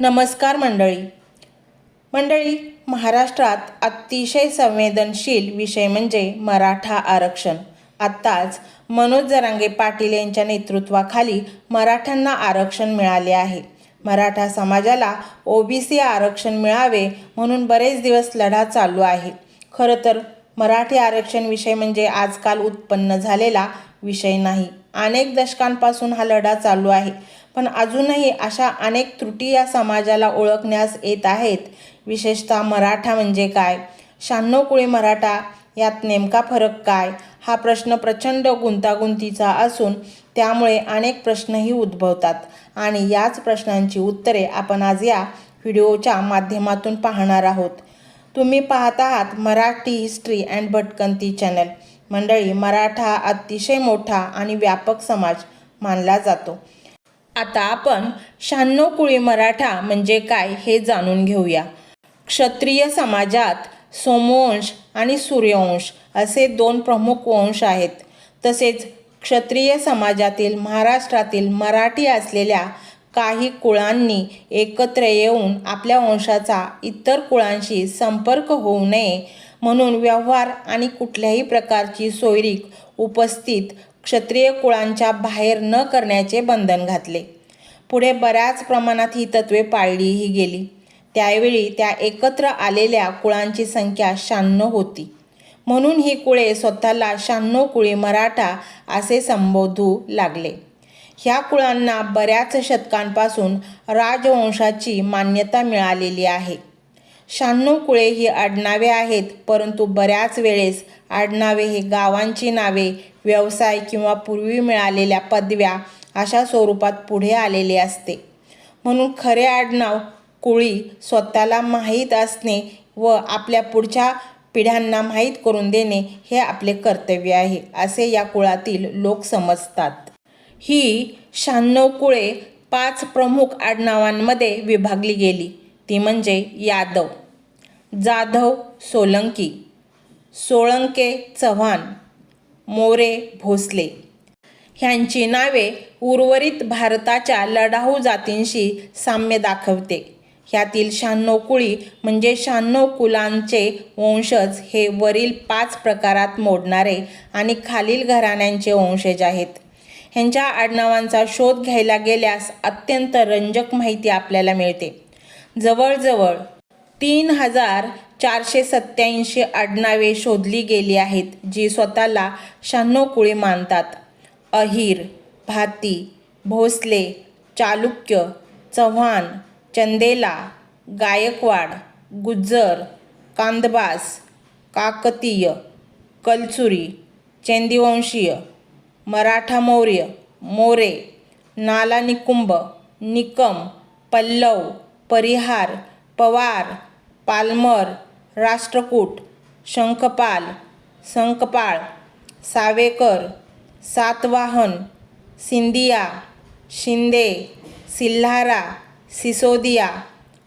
नमस्कार मंडळी. मंडळी महाराष्ट्रात अतिशय संवेदनशील विषय म्हणजे मराठा आरक्षण. आत्ताच मनोज जरांगे पाटील यांच्या नेतृत्वाखाली मराठ्यांना आरक्षण मिळाले आहे. मराठा समाजाला ओबीसी आरक्षण मिळावे म्हणून बरेच दिवस लढा चालू आहे. खरं तर मराठी आरक्षण विषय म्हणजे आजकाल उत्पन्न झालेला विषय नाही. अनेक दशकांपासून हा लढा चालू आहे. पण अजूनही अशा अनेक त्रुटी या समाजाला ओळखण्यास येत आहेत. विशेषतः मराठा म्हणजे काय? शहाण्णव कुळी मराठा यात नेमका फरक काय? हा प्रश्न प्रचंड गुंतागुंतीचा असून त्यामुळे अनेक प्रश्नही उद्भवतात. आणि याच प्रश्नांची उत्तरे आपण आज या व्हिडिओच्या माध्यमातून पाहणार आहोत. तुम्ही पाहत आहात Marathi history and Bhatkanti channel. मंडळी मराठा अतिशय मोठा आणि व्यापक समाज मानला जातो. आता आपण शहाण्णव कुळी मराठा म्हणजे काय हे जाणून घेऊया. क्षत्रिय समाजात सोमवंश आणि सूर्यवंश असे दोन प्रमुख वंश आहेत. तसेच क्षत्रिय समाजातील महाराष्ट्रातील मराठी असलेल्या काही कुळांनी एकत्र येऊन आपल्या वंशाचा इतर कुळांशी संपर्क होऊ नये म्हणून व्यवहार आणि कुठल्याही प्रकारची सोयरीक उपस्थित क्षत्रिय कुळांच्या बाहेर न करण्याचे बंधन घातले. पुढे बऱ्याच प्रमाणात ही तत्वे पाळलीही गेली. त्यावेळी त्या एकत्र आलेल्या कुळांची संख्या शहाण्णव होती. म्हणून ही कुळे स्वतःला शहाण्णव कुळी मराठा असे संबोधू लागले. ह्या कुळांना बऱ्याच शतकांपासून राजवंशाची मान्यता मिळालेली आहे. शहाण्णव कुळे ही आडनावे आहेत परंतु बऱ्याच वेळेस आडनावे हे गावांची नावे व्यवसाय किंवा पूर्वी मिळालेल्या पदव्या अशा स्वरूपात पुढे आलेले असते. म्हणून खरे आडनाव कुळी स्वतःला माहीत असणे व आपल्या पुढच्या पिढ्यांना माहीत करून देणे हे आपले कर्तव्य आहे असे या कुळातील लोक समजतात. ही शहाण्णव कुळे पाच प्रमुख आडनावांमध्ये विभागली गेली. ती म्हणजे यादव. जाधव सोलंकी. सोळंके चव्हाण. मोरे भोसले. ह्यांची नावे उर्वरित भारताच्या लढाऊ जातींशी साम्य दाखवते. ह्यातील शहाण्णव कुळी म्हणजे शहाण्णव कुलांचे वंशज हे वरील पाच प्रकारात मोडणारे आणि खालील घराण्यांचे वंशज आहेत. ह्यांच्या आडनावांचा शोध घ्यायला गेल्यास अत्यंत रंजक माहिती आपल्याला मिळते. जवळजवळ तीन हजार चारशे सत्याऐंशी आडनावे शोधली गेली आहेत जी स्वतःला शहाण्णव कुळी मानतात. अहिर भाती भोसले चालुक्य चव्हाण चंदेला गायकवाड गुज्जर कांदबास काकतीय कलचुरी चेंदिवंशीय मराठा मौर्य मोरे नाला निकुंभ निकम पल्लव परिहार पवार पालमर राष्ट्रकूट शंखपाल संकपाळ सावेकर सातवाहन सिंदिया शिंदे सिल्हारा सिसोदिया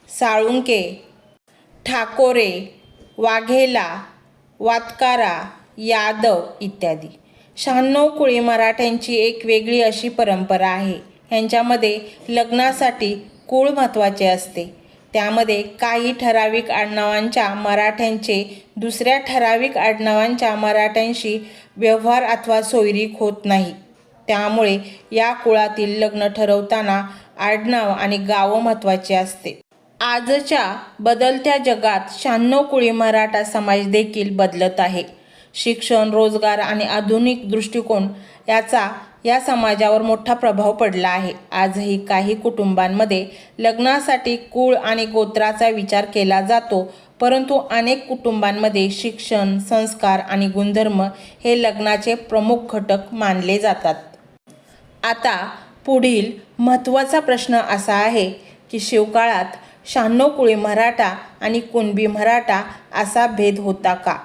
साळुंके ठाकोरे वाघेला वातकारा यादव इत्यादी. शहाण्णव कुळी मराठ्यांची एक वेगळी अशी परंपरा आहे. ह्यांच्यामध्ये लग्नासाठी कुळ महत्त्वाचे असते. त्यामध्ये काही ठराविक आडनावांच्या मराठ्यांचे दुसऱ्या ठराविक आडनावांच्या मराठ्यांशी व्यवहार अथवा सोयरीक होत नाही. त्यामुळे या कुळातील लग्न ठरवताना आडनाव आणि गावं महत्त्वाचे असते. आजच्या बदलत्या जगात शहाण्णव कुळी मराठा समाज देखील बदलत आहे. शिक्षण रोजगार आणि आधुनिक दृष्टिकोन याचा या समाजावर मोठा प्रभाव पडला आहे. आजही काही कुटुंबांमध्ये लग्नासाठी कुळ आणि गोत्राचा विचार केला जातो परंतु अनेक कुटुंबांमध्ये शिक्षण संस्कार आणि गुणधर्म हे लग्नाचे प्रमुख घटक मानले जातात. आता पुढील महत्त्वाचा प्रश्न असा आहे की शिवकाळात शहाण्णव कुळी मराठा आणि कुणबी मराठा असा भेद होता का?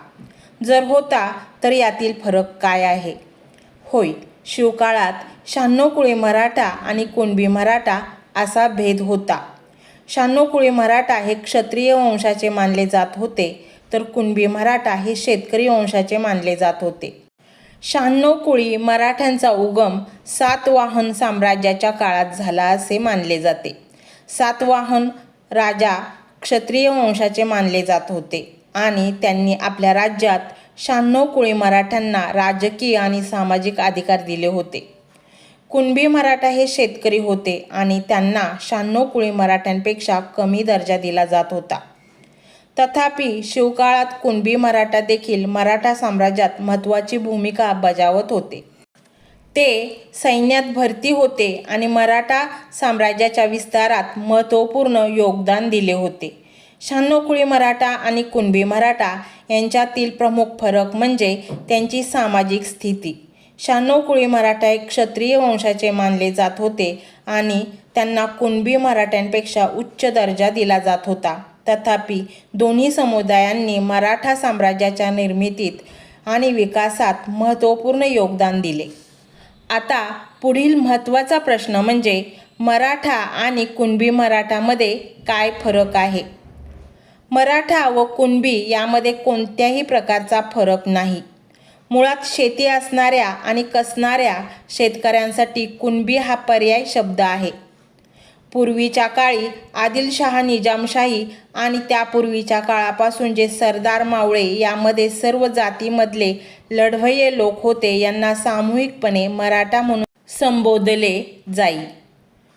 जर होता तर यातील फरक काय आहे? होय शिवकाळात शहाण्णव कुळे मराठा आणि कुणबी मराठा असा भेद होता. शहाण्णव कुळे मराठा हे क्षत्रिय वंशाचे मानले जात होते तर कुणबी मराठा हे शेतकरी वंशाचे मानले जात होते. शहाण्णव कुळी मराठ्यांचा उगम सातवाहन साम्राज्याच्या काळात झाला असे मानले जाते. सातवाहन राजा क्षत्रिय वंशाचे मानले जात होते आणि त्यांनी आपल्या राज्यात शहाण्णव कुळी मराठ्यांना राजकीय आणि सामाजिक अधिकार दिले होते. कुणबी मराठा हे शेतकरी होते आणि त्यांना शहाण्णव कुळी मराठ्यांपेक्षा कमी दर्जा दिला जात होता. तथापि शिवकाळात कुणबी मराठा देखील मराठा साम्राज्यात महत्त्वाची भूमिका बजावत होते. ते सैन्यात भरती होते आणि मराठा साम्राज्याच्या विस्तारात महत्त्वपूर्ण योगदान दिले होते. शहाण्णव कुळी मराठा आणि कुणबी मराठा यांच्यातील प्रमुख फरक म्हणजे त्यांची सामाजिक स्थिती. शहाण्णव कुळी मराठा एक क्षत्रिय वंशाचे मानले जात होते आणि त्यांना कुणबी मराठ्यांपेक्षा उच्च दर्जा दिला जात होता. तथापि दोन्ही समुदायांनी मराठा साम्राज्याच्या निर्मितीत आणि विकासात महत्त्वपूर्ण योगदान दिले. आता पुढील महत्त्वाचा प्रश्न म्हणजे मराठा आणि कुणबी मराठामध्ये काय फरक आहे? मराठा व कुणबी यामध्ये कोणत्याही प्रकारचा फरक नाही. मुळात शेती असणाऱ्या आणि कसणाऱ्या शेतकऱ्यांसाठी कुणबी हा पर्याय शब्द आहे. पूर्वीच्या काळी आदिलशहा निजामशाही आणि त्यापूर्वीच्या काळापासून जे सरदार मावळे यामध्ये सर्व जातीमधले लढवये लोक होते यांना सामूहिकपणे मराठा म्हणून संबोधले जाईल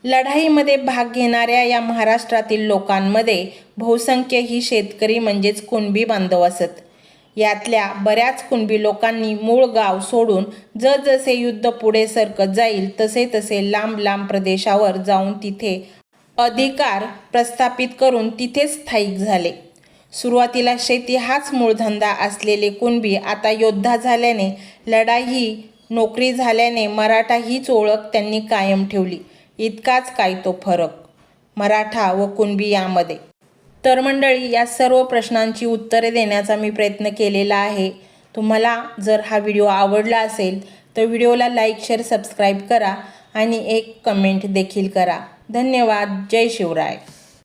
लढाईमध्ये भाग घेणाऱ्या या महाराष्ट्रातील लोकांमध्ये बहुसंख्य ही शेतकरी म्हणजेच कुणबी बांधव असत. यातल्या बऱ्याच कुणबी लोकांनी मूळ गाव सोडून जसजसे युद्ध पुढे सरकत जाईल तसे तसे लांब लांब प्रदेशावर जाऊन तिथे अधिकार प्रस्थापित करून तिथेच स्थायिक झाले. सुरुवातीला शेती हाच मूळधंदा असलेले कुणबी आता योद्धा झाल्याने लढाई ही नोकरी झाल्याने मराठा हीच ओळख त्यांनी कायम ठेवली. इतकाच काय तो फरक? मराठा व कुणबी यामध्ये तर मंडळी या सर्व प्रश्नांची उत्तरे देण्याचा मी प्रयत्न केलेला आहे. तुम्हाला जर हा व्हिडिओ आवडला असेल तर व्हिडिओला लाईक शेअर सबस्क्राईब करा आणि एक कमेंट देखील करा. धन्यवाद. जय शिवराय.